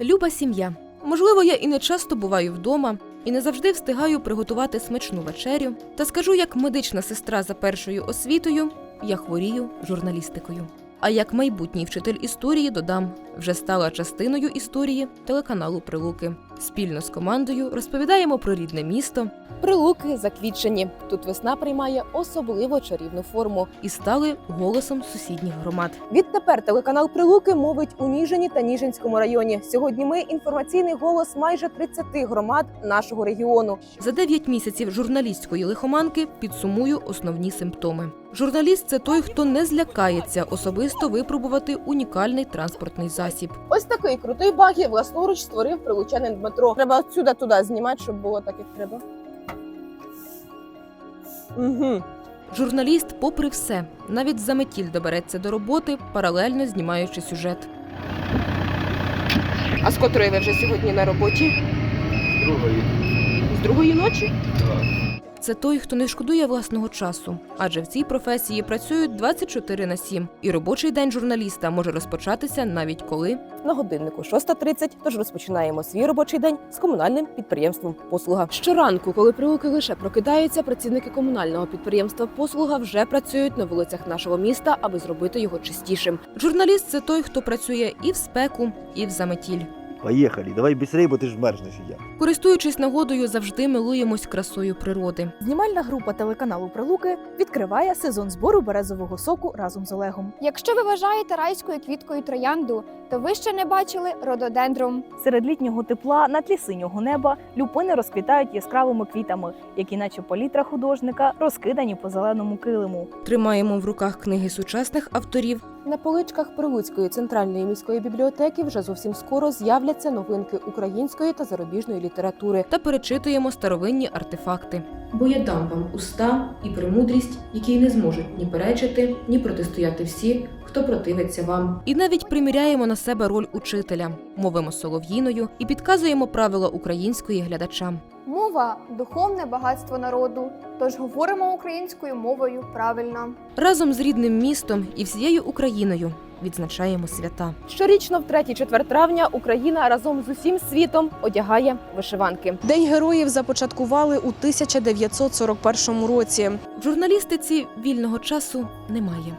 Люба сім'я. Можливо, я і не часто буваю вдома, і не завжди встигаю приготувати смачну вечерю. Та скажу, як медична сестра за першою освітою, я хворію журналістикою. А як майбутній вчитель історії додам, вже стала частиною історії телеканалу Прилуки. Спільно з командою розповідаємо про рідне місто. Прилуки заквітчені. Тут весна приймає особливо чарівну форму і стали голосом сусідніх громад. Відтепер телеканал Прилуки мовить у Ніжині та Ніжинському районі. Сьогодні ми інформаційний голос майже 30 громад нашого регіону. За 9 місяців журналістської лихоманки підсумую основні симптоми. Журналіст це той, хто не злякається особисто випробувати унікальний транспортний засіб. Ось такий крутий багі власноруч створив прилучанин Дмитро. Треба отсюда туди знімати, щоб було так, як треба. Угу. Журналіст, попри все, навіть за метіль добереться до роботи, паралельно знімаючи сюжет. А з котрої ви вже сьогодні на роботі? Другої. З другої ночі? Так. Це той, хто не шкодує власного часу, адже в цій професії працюють 24 на 7, і робочий день журналіста може розпочатися навіть коли на годиннику 6.30, Тож розпочинаємо свій робочий день з комунальним підприємством Послуга. Щоранку, коли прилуки лише прокидаються, працівники комунального підприємства Послуга вже працюють на вулицях нашого міста, аби зробити його чистішим. Журналіст це той, хто працює і в спеку, і в заметіль. Поїхали, давай быстрее, бо ти ж мерзнеш я. Користуючись нагодою, завжди милуємось красою природи. Знімальна група телеканалу Прилуки відкриває сезон збору березового соку разом з Олегом. Якщо ви вважаєте райською квіткою троянду, то ви ще не бачили рододендрум. Серед літнього тепла на тлі синього неба люпини розквітають яскравими квітами, які, наче палітра художника, розкидані по зеленому килиму. Тримаємо в руках книги сучасних авторів. На поличках Прилуцької центральної міської бібліотеки вже зовсім скоро з'являться новинки української та зарубіжної літератури та перечитуємо старовинні артефакти. Бо я дам вам уста і премудрість, які не зможуть ні перечити, ні протистояти всі, хто противиться вам. І навіть приміряємо на себе роль учителя, мовимо солов'їною і підказуємо правила української глядачам. Мова духовне багатство народу, тож говоримо українською мовою правильно. Разом з рідним містом і всією Україною відзначаємо свята. Щорічно, в 3-4 травня, Україна разом з усім світом одягає вишиванки. День героїв започаткували у 1941 році. В журналістиці вільного часу немає.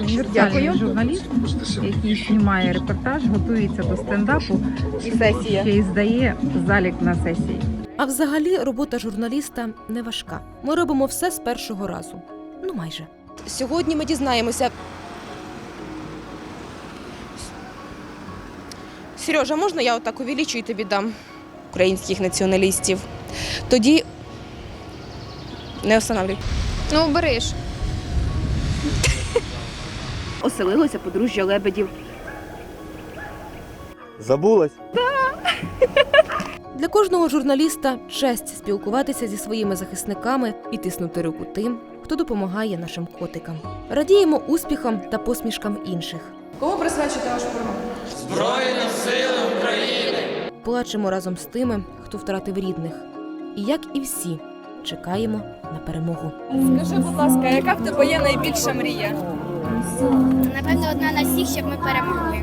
Віртуальний журналіст, який знімає репортаж, готується до стендапу і ще й здає залік на сесії. А взагалі робота журналіста не важка. Ми робимо все з першого разу. Ну майже. Сьогодні ми дізнаємося. Сережа, можна я отак увеличу і тобі дам українських націоналістів? Тоді не останавлюй. Ну, бериш. Оселилося подружжя лебедів. Забулась? Для кожного журналіста честь спілкуватися зі своїми захисниками і тиснути руку тим, хто допомагає нашим котикам. Радіємо успіхам та посмішкам інших. Кому присвячуєте вашу перемогу? Плачемо разом з тими, хто втратив рідних. І як і всі, чекаємо на перемогу. Скажи, будь ласка, яка в тебе є найбільша мрія? Напевно, одна на всіх, щоб ми перемогли.